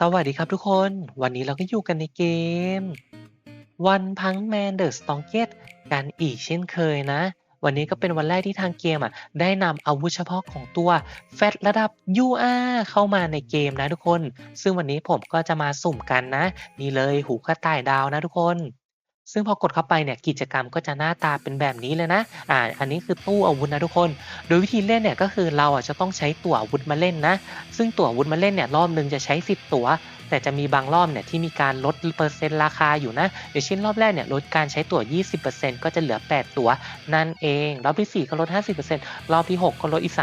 สวัสดีครับทุกคน วันนี้เราก็อยู่กันในเกม One Punch Man The Strongest กันอีกเช่นเคยนะ วันนี้ก็เป็นวันแรกที่ทางเกมอะ ได้นำอาวุธเฉพาะของตัวแฟตระดับ UR เข้ามาในเกมนะทุกคน ซึ่งวันนี้ผมก็จะมาสุ่มกันนะ นี่เลยหูกระต่ายดาวนะทุกคน ซึ่งพอกดเข้าไปเนี่ยกิจกรรมก็จะหน้าตาเป็นแบบนี้เลยนะ อ่า อันนี้คือตู้อาวุธนะทุกคน โดยวิธีเล่นเนี่ยก็คือเราอะจะต้องใช้ตั๋วอาวุธมาเล่นนะ ซึ่งตั๋วอาวุธมาเล่นเนี่ยรอบหนึ่งจะใช้ 10 ตั๋ว แต่จะมีบางรอบเนี่ยที่มีการลดเปอร์เซ็นต์ราคาอยู่นะอย่างเช่นรอบแรกเนี่ยลดการใช้ตั๋ว 20%ก็จะเหลือ 8 ตั๋วนั่นเอง รอบที่ 4 ก็ลด 50%รอบที่ 6 ก็ลดอีก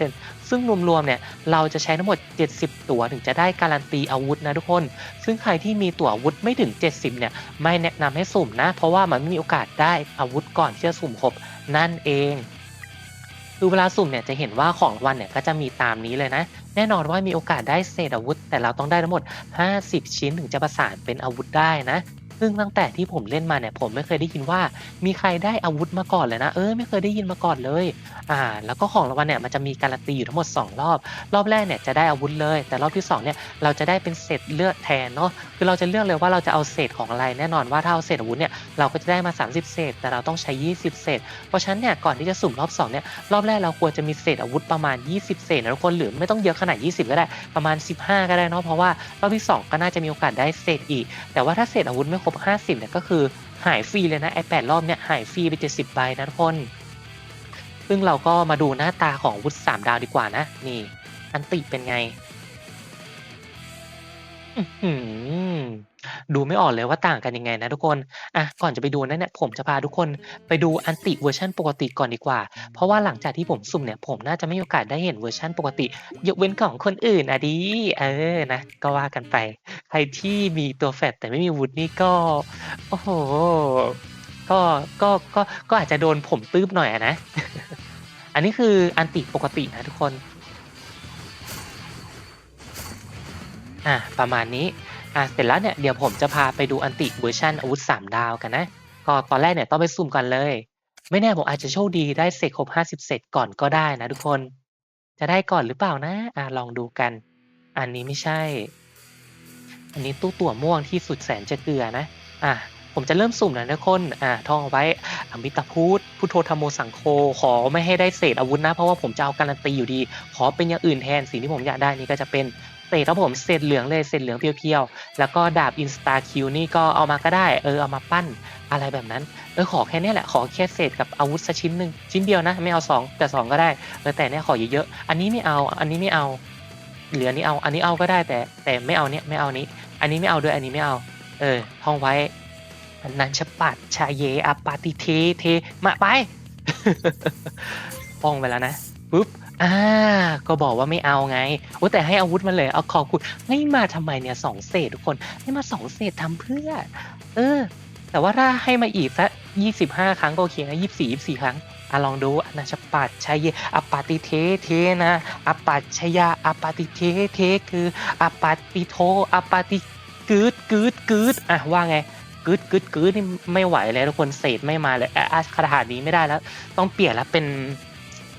30%ซึ่งรวมๆเนี่ยเราจะใช้ทั้งหมด 70 ตั๋วถึงจะได้การันตีอาวุธนะทุกคน ซึ่งใครที่มีตั๋วอาวุธไม่ถึง 70 เนี่ยไม่แนะนำให้สุ่มนะ เพราะว่ามันไม่มีโอกาสได้อาวุธก่อนที่จะสุ่มครบนั่นเองคือเวลาสุ่มเนี่ยจะเห็นว่าของรางวัลเนี่ยก็จะมีตามนี้เลยนะ แน่นอนว่ามีโอกาสได้เศษอาวุธ แต่เราต้องได้ทั้งหมด 50 ชิ้นถึงจะประสานเป็นอาวุธได้นะ ซึ่งตั้งแต่ที่ผมเล่นมาเนี่ยผมไม่เคยได้ยินว่ามีใครได้อาวุธมาก่อนเลยนะ เออไม่เคยได้ยินมาก่อนเลยอ่าแล้วก็ของรางวัลเนี่ยมันจะมีการันตีอยู่ทั้งหมด 2 รอบ รอบแรกเนี่ยจะได้อาวุธเลย แต่รอบที่2เนี่ยเราจะได้เป็นเศษเลือดแทนเนาะคือเราจะเลือกเลยว่าเราจะเอาเศษของอะไรแน่นอนว่าถ้าเอาเศษอาวุธเนี่ยเราก็จะได้มา 30 เศษ แต่เราต้องใช้ 20 เศษ เพราะฉะนั้นเนี่ยก่อนที่จะสุ่มรอบ2เนี่ยรอบแรกเราควรจะมีเศษอาวุธประมาณ 20 เศษนะทุกคนหรือไม่ต้องเยอะขนาด 20 ก็ได้ประมาณ 15 ก็ได้เนาะเพราะว่ารอบที่ 2 ก็น่าจะมีโอกาสได้เศษอีก แต่ว่าถ้าเศษอาวุธไม่ครบ50เนี่ยก็คือหายฟรีเลยนะไอ้แปดรอบเนี่ยหายฟรีไป 70ใบนะทุกคน ซึ่งเราก็มาดูหน้าตาของวุธ3ดาวดีกว่านะ นี่ อันติเป็นไง อื ดูไม่ออกเลยว่าต่างกันยังไงนะทุกคน อะ ก่อนจะไปดูนั่นเนี่ยผมจะพาทุกคนไปดูอันติเวอร์ชันปกติก่อนดีกว่า เพราะว่าหลังจากที่ผมสุ่มเนี่ยผมน่าจะไม่มีโอกาสได้เห็นเวอร์ชันปกติ ยกเว้นของคนอื่นอะดีเออนะ ก็ว่ากันไป ใครที่มีตัวแฟตแต่ไม่มีวุฒินี่ก็ โอ้โห ก็ ก็ ก็ ก็อาจจะโดนผมตื้บหน่อยอะนะ อันนี้คืออันติปกตินะทุกคน อะประมาณนี้ อะเสร็จแล้วเนี่ยเดี๋ยวผมจะพาไปดูอันติเวอร์ชันอาวุธ 3 ดาวกันนะก็ตอนแรกเนี่ยต้องไปซุ่มกันเลย ไม่แน่ผมอาจจะโชคดีได้เสร็จครบ50 เสร็จก่อนก็ได้นะทุกคน จะได้ก่อนหรือเปล่านะอะลองดูกัน อันนี้ไม่ใช่ อันนี้ตู้ตั๋วม่วงที่สุดแสนจะเกลือนะอะผมจะเริ่มสุ่มแล้วนะทุกคนอ่าท่องเอาไว้อมิตาพุทธพุทโธธรรมโมสังโฆขอไม่ให้ได้เศษอาวุธนะ เพราะว่าผมจะเอาการันตีอยู่ดี ขอเป็นอย่างอื่นแทนสิ่งที่ผมอยากได้นี่ก็จะเป็น เศษครับผมเศษเหลืองเลยเศษเหลืองเพียวๆ แล้วก็ดาบอินสตาคิวนี่ก็เอามาก็ได้เออเอามาปั้นอะไรแบบนั้นเออขอแค่เนี้ยแหละขอแค่เศษกับอาวุธสักชิ้นหนึ่งชิ้นเดียวนะ ไม่เอาสองแต่สองก็ได้เออแต่เนี้ยขอเยอะๆอันนี้ไม่เอาอันนี้ไม่เอาเหลือนี้เอาอันนี้เอาก็ได้แต่แต่ไม่เอาเนี้ยไม่เอานี้ อันนี้ไม่เอาด้วยอันนี้ไม่เอา เออท่องไว้นันชปัดชาเยอปาติเทเทมาไปป้องไปแล้วนะปุ๊บ อ่า ก็บอกว่าไม่เอาไงโอ้แต่ให้อาวุธมาเลย เอาขอบคุณให้มาทำไมเนี่ยสองเศษทุกคนให้มาสองเศษทำเพื่อ เออ แต่ว่าถ้าให้มาอีกสักยี่สิบห้าครั้งก็โอเคนะยี่สี่ยี่สี่ครั้งอะลองดูอนาชปัดชายเยอปาติเทเทนะอปัตชยาอปาติเทเทคืออปาติโทอปาติกึดกึดกึดอะว่าไงกึดกึดกึดนี่ไม่ไหวเลยทุกคนเศษไม่มาเลยอะอะคาถานี้ไม่ได้แล้ว ต้องเปลี่ยนแล้วเป็น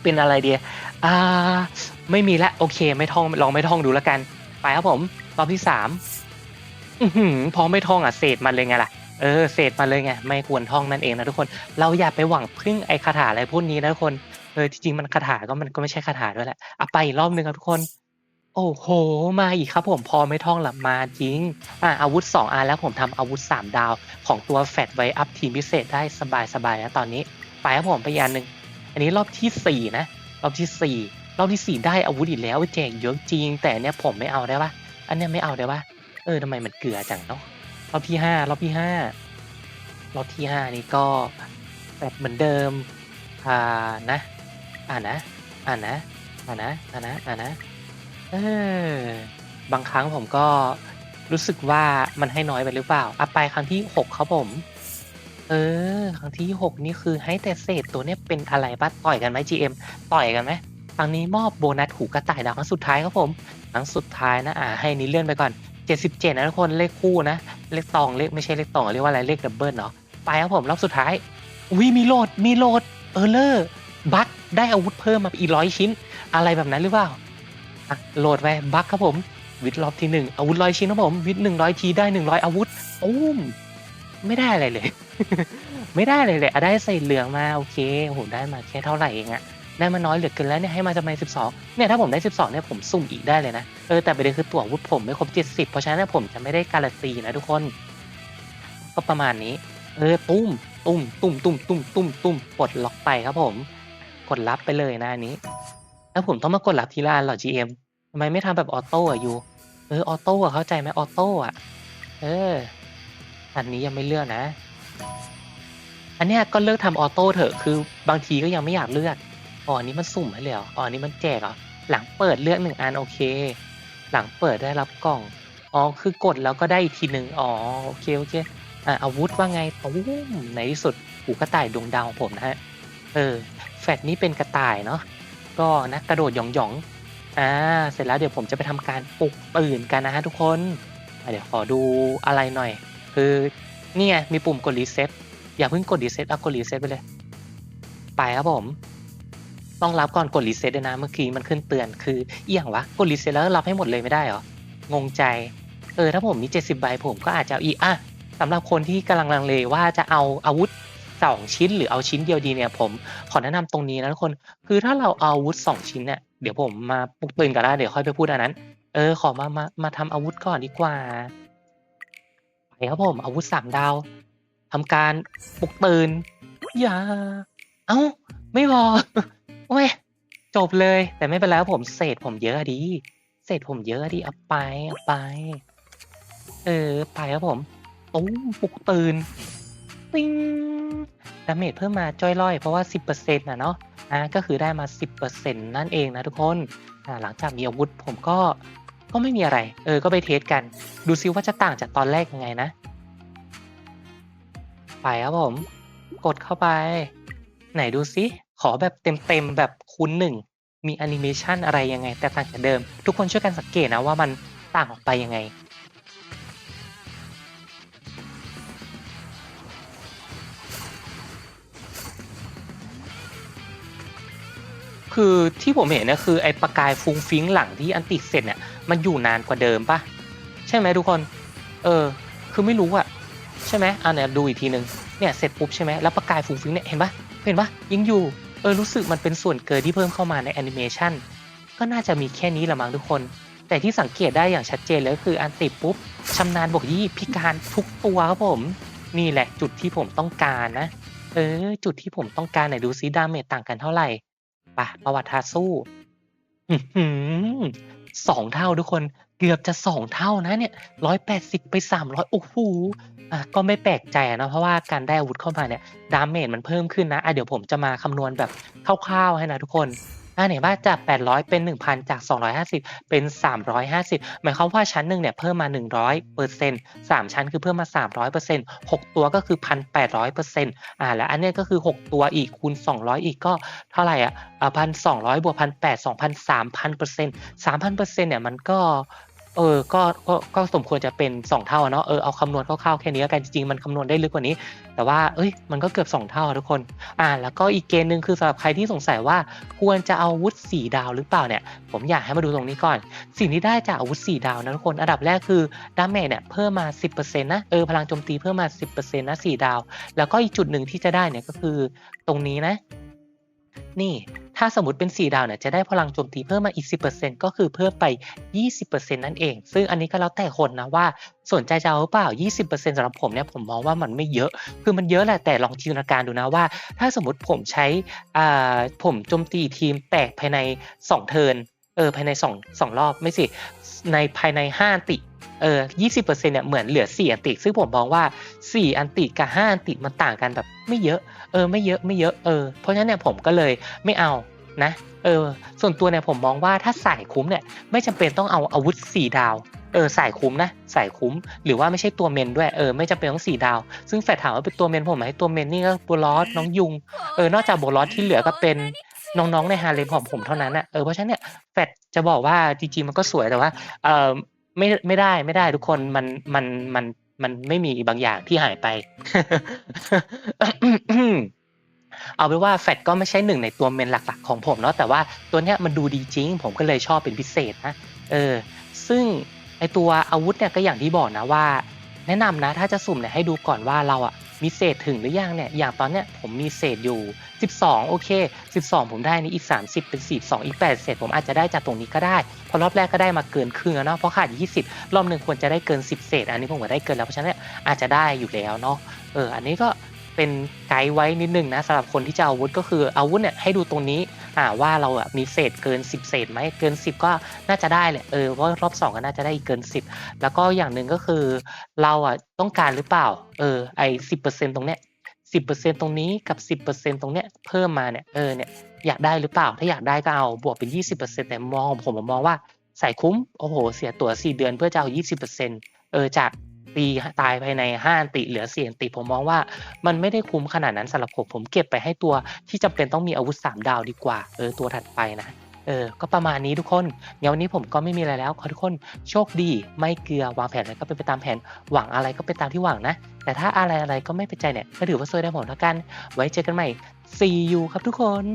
เป็นอะไรเดียอ่าไม่มีละโอเค ไม่ท่องลองไม่ท่องดูแล้วกัน ไปครับผม รอบที่สามอือหือพอไม่ท่องอะเศษมันเลยไงล่ะเออเศษมาเลยไงไม่ควรท่องนั่นเองนะทุกคน เราอย่าไปหวังพึ่งไอ้คาถาอะไรพวกนี้นะทุกคนเออจริงๆมันคาถาก็มันก็ไม่ใช่คาถาด้วยแหละอะไปอีกรอบหนึ่งครับทุกคน โอ้โห มาอีกครับผมพอไม่ท่องหลับมาจริงอะอาวุธ2อันแล้วผมทำอาวุธ 3 ดาว ของตัวแฟตไว้อัพทีมพิเศษได้สบายๆนะตอนนี้ ไปครับผมไปอีกอันหนึ่ง อันนี้รอบทีสี่4 นะ รอบทีสี่4 รอบทีสี่ 4 ได้อาวุธอีกแล้วแจกเยอะจริง แต่เนี้ยผมไม่เอาได้ปะอันเนี้ยไม่เอาได้ปะเออทำไมมันเกลือจังเนาะรอบที่ห้ารอบที่ห้ารอบที่ห้านี่ก็แบบเหมือนเดิมอ่านะอ่านะอ่านะอ่านะอ่านะอ่านะเออบางครั้งผมก็รู้สึกว่ามันให้น้อยไปหรือเปล่าอะไปครั้งที่หกครับผม เออ ครั้งที่หกนี่คือให้แต่เศษตัวเนี้ยเป็นอะไรปะต่อยกันไหม GM ต่อยกันไหมครั้งนี้มอบโบนัสหูกระต่ายดาวครั้งสุดท้ายครับผมครั้งสุดท้ายนะอ่าให้นี้เลื่อนไปก่อน 77 นะทุกคนเลขคู่นะ เลขตองเลขไม่ใช่เลขตองเรียกว่าอะไรเลขดับเบิลเนาะไปครับผมรอบสุดท้ายอุ้ยมีโหลดมีโหลดเออเลอร์บัคได้อาวุธเพิ่มมาอีกร้อยชิ้น อะไรแบบนั้นหรือเปล่าอะโหลดไปบัคครับผมวิทย์รอบที่หนึ่งอาวุธร้อยชิ้นครับผมวิทย์หนึ่งร้อยทีได้หนึ่งร้อยอาวุธอุ้ม ไม่ได้อะไรเลย ไม่ได้เลยเลยอะได้ใส่เหลืองมาโอเคโอ้โหได้มาแค่เท่าไหร่เองอะได้มาน้อยเหลือเกินแล้วเนี่ยให้มาทำไมสิบสองเนี่ยถ้าผมได้สิบสองเนี่ยผมสุ่มอีกได้เลยนะเออแต่ประเด็นคือตัววุธผมไม่ครบเจ็ดสิบเพราะฉะนั้นผมจะไม่ได้การันตีนะทุกคน ก็ประมาณนี้ เออตุ้มตุ้มตุ้มตุ้มตุ้มตุ้มตุ้มกดล็อกไปครับผมกดรับไปเลยนะอันนี้ แล้วผมต้องมากดรับทีละอันเหรอ GM ทำไมไม่ทำแบบออโต้อะยูเออออโต้อะเข้าใจไหมออโต้อะเออ อันนี้ยังไม่เลือกนะ อันเนี้ยก็เลือกทำออโต้เถอะคือบางทีก็ยังไม่อยากเลือกอ๋ออันนี้มันสุ่มให้เลยเหรออ๋ออันนี้มันแจกเหรอหลังเปิดเลือกหนึ่งอันโอเค หลังเปิดได้รับกล่องอ๋อคือกดแล้วก็ได้อีกทีหนึ่งอ๋อโอเคโอเคอะอาวุธว่าไงตุ้มในที่สุดหูกระต่ายดวงดาวของผมนะฮะเออแฟดนี้เป็นกระต่ายเนาะก็นะกระโดดหยองหยองอ่าเสร็จแล้วเดี๋ยวผมจะไปทำการปลุกตื่นกันนะฮะทุกคนเดี๋ยวขอดูอะไรหน่อย คือนี่ไงมีปุ่มกดรีเซ็ตอย่าเพิ่งกดรีเซ็ตเอากดรีเซ็ตไปเลย ไปครับผม ต้องรับก่อนกดรีเซ็ตด้วยนะเมื่อกี้มันขึ้นเตือนคือเอียงวะกดรีเซ็ตแล้วรับให้หมดเลยไม่ได้เหรองงใจเออถ้าผมมี 70 ใบผมก็อาจจะอีกอะสำหรับคนที่กำลังลังเลว่าจะเอาอาวุธ 2 ชิ้น หรือเอาชิ้นเดียวดีเนี่ยผมขอแนะนำตรงนี้นะทุกคน คือถ้าเราเอาอาวุธ 2 ชิ้นเนี่ยเดี๋ยวผมมาปุกตื่นกันแล้วเดี๋ยวค่อยไปพูดอันนั้น เออขอมามามาทำอาวุธก่อนดีกว่า ครับผม อาวุธสามดาวทำการปลุกตื่นอย่า เอ้า ไม่พอโอ้ยจบเลย แต่ไม่เป็นไรผมเศษผมเยอะดีเศษผมเยอะอะดีเอาไปเอาไป เออ ไปครับผมตุ้มปลุกตื่นติ้งดาเมจเพิ่มมาจ้อยล่อยเพราะว่า 10%นะเนาะอะก็คือได้มา 10%นั่นเองนะทุกคนอ่าหลังจากมีอาวุธผมก็ ก็ไม่มีอะไร เออ ก็ไปเทสกัน ดูซิว่าจะต่างจากตอนแรกยังไงนะ ไปครับผม กดเข้าไป ไหนดูซิขอแบบเต็มๆแบบคูณหนึ่ง มีแอนิเมชันอะไรยังไง แต่ต่างจากเดิม ทุกคนช่วยกันสังเกตนะว่ามันต่างออกไปยังไงคือที่ผมเห็นนี่ยคือไอ้ประกายฟุ้งฟิ้งหลังที่อันติเสร็จเนี่ย มันอยู่นานกว่าเดิมปะใช่ไหมทุกคน เออ คือไม่รู้อะใช่ไหมอะเนี่ยดูอีกทีหนึ่งเนี่ยเสร็จปุ๊บใช่ไหมแล้วประกายฟุ้งฟิ้งเนี่ยเห็นปะเห็นปะยังอยู่เออรู้สึกมันเป็นส่วนเกินที่เพิ่มเข้ามาในแอนิเมชันก็น่าจะมีแค่นี้ละมั้งทุกคน แต่ที่สังเกตได้อย่างชัดเจนเลยก็คืออันติดปุ๊บชำนาญบวกยี่พิการทุกตัวครับผม นี่แหละจุดที่ผมต้องการนะ เออ จุดที่ผมต้องการไหนดูซิดาเมจต่างกันเท่าไหร่ปะประวัติทาสู้ สองเท่าทุกคนเกือบจะสองเท่านะเนี่ยร้อยแปดสิบไปสามร้อยโอ้โหอะก็ไม่แปลกใจนะเพราะว่าการได้อาวุธเข้ามาเนี่ยดาเมจมันเพิ่มขึ้นนะอะเดี๋ยวผมจะมาคำนวณแบบคร่าวๆให้นะทุกคน อ่าเนี่ยว่าจาก 800 เป็น 1,000 จาก 250 เป็น 350 หมายความว่าชั้นหนึ่งเนี่ยเพิ่มมา 100เปอร์เซ็นต์สามชั้นคือเพิ่มมา 300เปอร์เซ็นต์หกตัวก็คือ 1,800เปอร์เซ็นต์อ่าและอันนี้ก็คือ 6 ตัวอีกคูณ 200 อีกก็เท่าไหร่อะอ่าพันสองร้อยบวกพันแปดสองพันสามพันเปอร์เซ็นต์สามพันเปอร์เซ็นต์เนี่ยมันก็ เออก็ก็ก็สมควรจะเป็น 2 เท่าเนาะเออเอาคำนวณคร่าวๆแค่นี้แล้วกันจริงๆมันคำนวณได้ลึกกว่านี้ แต่ว่าเอ้ยมันก็เกือบ 2 เท่าทุกคน อ่า แล้วก็อีกเกณฑ์หนึ่งคือสำหรับใครที่สงสัยว่าควรจะเอาอาวุธ4ดาวหรือเปล่าเนี่ย ผมอยากให้มาดูตรงนี้ก่อน สิ่งที่ได้จากอาวุธ4ดาวนะทุกคนอันดับแรกคือดาเมจเนี่ยเพิ่มมา 10%นะเออพลังโจมตีเพิ่มมา 10%นะ4ดาว แล้วก็อีกจุดหนึ่งที่จะได้เนี่ยก็คือตรงนี้นะ นี่ ถ้าสมมติเป็น 4 ดาวเนี่ยจะได้พลังโจมตีเพิ่มมาอีก 10%ก็คือเพิ่มไป 20%นั่นเอง ซึ่งอันนี้ก็แล้วแต่คนนะว่าสนใจจะเอาหรือเปล่า 20%สำหรับผมเนี่ยผมมองว่ามันไม่เยอะ คือมันเยอะแหละแต่ลองจินตนาการดูนะว่า ถ้าสมมติผมใช้อ่าผมโจมตีทีมแตกภายใน 2 เทิร์นเออภายใน2 2รอบไม่สิในภายใน5อันติเออ20%เนี่ยเหมือนเหลือ4อันติ ซึ่งผมมองว่า4อันติกับ5อันติมันต่างกันแบบไม่เยอะ เออไม่เยอะไม่เยอะ เออ เพราะฉะนั้นเนี่ยผมก็เลยไม่เอา นะเออส่วนตัวเนี่ยผมมองว่าถ้าสายคุ้มเนี่ยไม่จำเป็นต้องเอาอาวุธ 4 ดาวเออสายคุ้มนะสายคุ้ม หรือว่าไม่ใช่ตัวเมนด้วยเออไม่จำเป็นต้อง4ดาว ซึ่งแฟดถามว่าเป็นตัวเมนผมไหมตัวเมนนี่ก็โบลอสน้องยุงเออนอกจากโบลอสที่เหลือก็เป็นน้องๆในฮาเลมของผมเท่านั้นนะเออเพราะฉะนั้นเนี่ยแฟดจะบอกว่าจริงๆมันก็สวยแต่ว่าเออไม่ไม่ได้ไม่ได้ทุกคนมันมันมันมันไม่มีบางอย่างที่หายไป เอาเป็นว่าแฟดก็ไม่ใช่หนึ่งในตัวเมนหลักๆของผมเนาะแต่ว่าตัวเนี้ยมันดูดีจริง ผมก็เลยชอบเป็นพิเศษนะเออซึ่งไอตัวอาวุธเนี่ยก็อย่างที่บอกนะว่า แนะนำนะถ้าจะสุ่มเนี่ยให้ดูก่อนว่าเราอะมีเศษถึงหรือยังเนี่ยอย่างตอนเนี้ยผมมีเศษอยู่ 12 โอเค 12 ผมได้นี่อีก 30 เป็น 42 อีก 8 เศษผมอาจจะได้จากตรงนี้ก็ได้เพอรอบแรกก็ได้มาเกินครึ่งแล้วเนาะเพราะขาด 20 รอบหนึ่งควรจะได้เกิน 10 เศษ อันนี้ผมก็ได้เกินแล้วเพราะฉะนั้นอาจจะได้อยู่แล้วเนาะเอออันนี้ก็ เป็นไกด์ไว้นิดนึงนะสำหรับคนที่จะเอาวุธก็คืออาวุธเนี่ยให้ดูตรงนี้อ่าว่าเราอะมีเศษเกิน 10 เศษไหมเกิน 10 ก็น่าจะได้แหละเออเพราะรอบสองก็น่าจะได้อีกเกิน 10 แล้วก็อย่างหนึ่งก็คือเราอะต้องการหรือเปล่าเออไอสิเปอร์เซ็นตรงเนี้ยสิบเปอร์เซ็นตรงนี้กับสิบเปอร์เซ็นตรงเนี้ยเพิ่มมาเนี่ยเออเนี่ยอยากได้หรือเปล่า ถ้าอยากได้ก็เอาบวกเป็นยี่สิบเปอร์เซ็นต์แต่มองผมมองว่าใส่คุ้ม โอ้โห เสียตั๋วสี่เดือนเพื่อจะเอายี่สิบเปอร์เซ็นต์เออจาก ตีตายภายในห้าอันติเหลือสี่อันติผมมองว่า มันไม่ได้คุ้มขนาดนั้นสำหรับผมผมเก็บไปให้ตัวที่จำเป็นต้องมีอาวุธสามดาวดีกว่าเออตัวถัดไปนะเออ ก็ประมาณนี้ทุกคนเดี๋ยววันนี้ผมก็ไม่มีอะไรแล้วขอทุกคนโชคดี ไม่เกลือวางแผนอะไรก็เป็นไปตามแผน หวังอะไรก็เป็นตามที่หวังนะ แต่ถ้าอะไรอะไรก็ไม่เป็นใจเนี่ยก็ถือว่าซวยได้หมดแล้วกัน ไว้เจอกันใหม่ see you ครับทุกคน